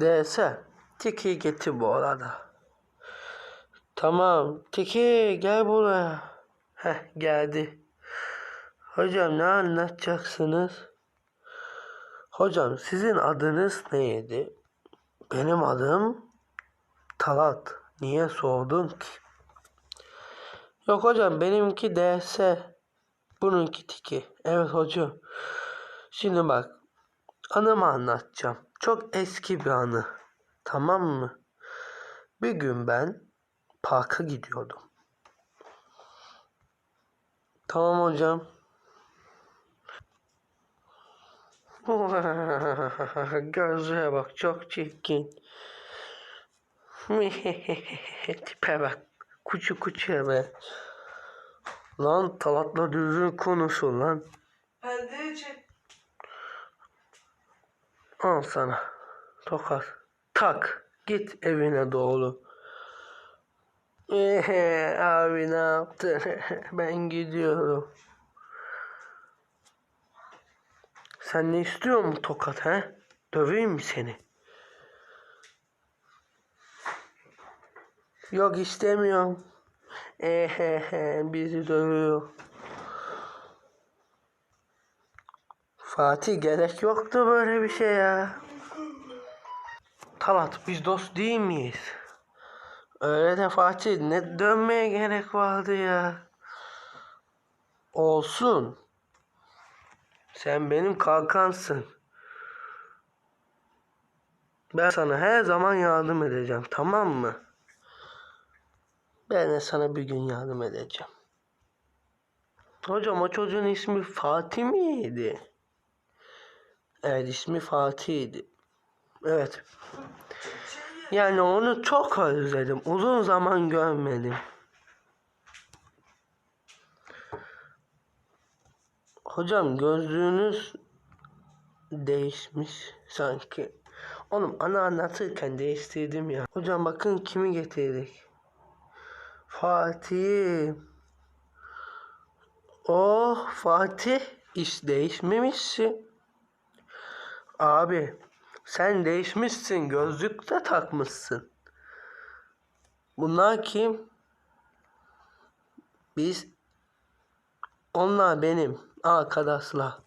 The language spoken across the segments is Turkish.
DS. Tiki getir bu arada. Tamam. Tiki gel buraya. Heh geldi. Hocam ne anlatacaksınız? Hocam sizin adınız neydi? Benim adım Talat. Niye sordun ki? Yok hocam benimki DS. Bununki Tiki. Evet hocam. Şimdi bak. Anımı anlatacağım. Çok eski bir anı. Tamam mı? Bir gün ben parka gidiyordum. Tamam hocam. Gözlüğe bak çok çirkin. Tipe bak. Kuçu kuçu be. Lan Talat'la düzgün konuşun lan. Perde çek. Al sana. Tokat. Tak. Git evine doğru. Ehe, abi ne yaptın? ben gidiyorum. Sen ne istiyor mu tokat he? Döveyim mi seni? Yok istemiyorum. Ehehe bizi dövüyor. Fatih gerek yoktu böyle bir şey ya. Talat biz dost değil miyiz? Öyle de Fatih ne dönmeye gerek vardı ya. Olsun. Sen benim kalkansın. Ben sana her zaman yardım edeceğim tamam mı? Ben de sana bir gün yardım edeceğim. Hocam o çocuğun ismi Fatih miydi? Evet ismi Fatih'di. Evet. Yani onu çok özledim. Uzun zaman görmedim. Hocam gözlüğünüz değişmiş sanki. Oğlum ana anlatırken değiştirdim ya. Hocam bakın kimi getirdik. Fatih. Oh Fatih iş değişmemişsin. Abi sen değişmişsin gözlük de takmışsın. Bunlar kim? Biz onlar benim arkadaşlar.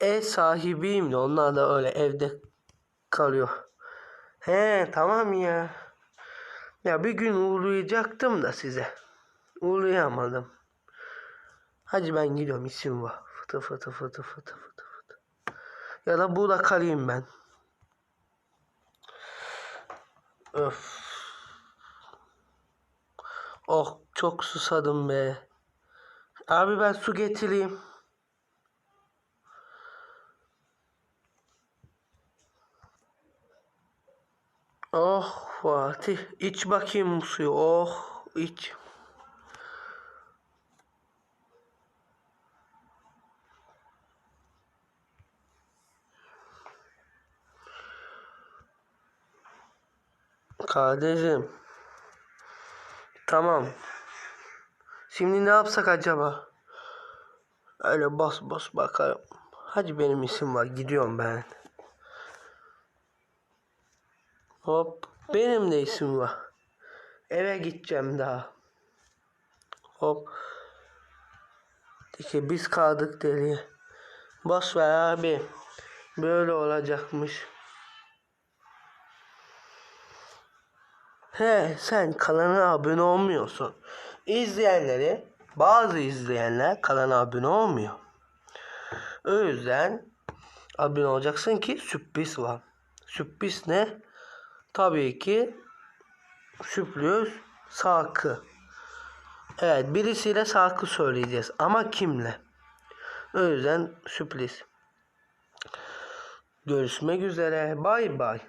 Ev sahibiyim de onlar da öyle evde kalıyor. He tamam ya. Ya bir gün uğrayacaktım da size. Uğrayamadım. Hadi ben gidiyorum işim var. Fıtı fıtı fıtı fıtı fıtı. Ya da burada kalayım ben. Öf. Oh çok susadım be. Abi ben su getireyim. Oh Fatih iç bakayım suyu. Oh iç. Kardeşim. Tamam. Şimdi ne yapsak acaba? Öyle bas bas bakarım. Hadi benim isim var. Gidiyorum ben. Hop. Benim de isim var. Eve gideceğim daha. Hop. Peki biz kaldık deliye. Boş ver abi. Böyle olacakmış. He sen kanala abone olmuyorsun. İzleyenleri bazı izleyenler kanala abone olmuyor. O yüzden abone olacaksın ki sürpriz var. Sürpriz ne? Tabii ki sürpriz şarkı. Evet birisiyle şarkı söyleyeceğiz ama kimle? O yüzden sürpriz. Görüşmek üzere. Bay bay.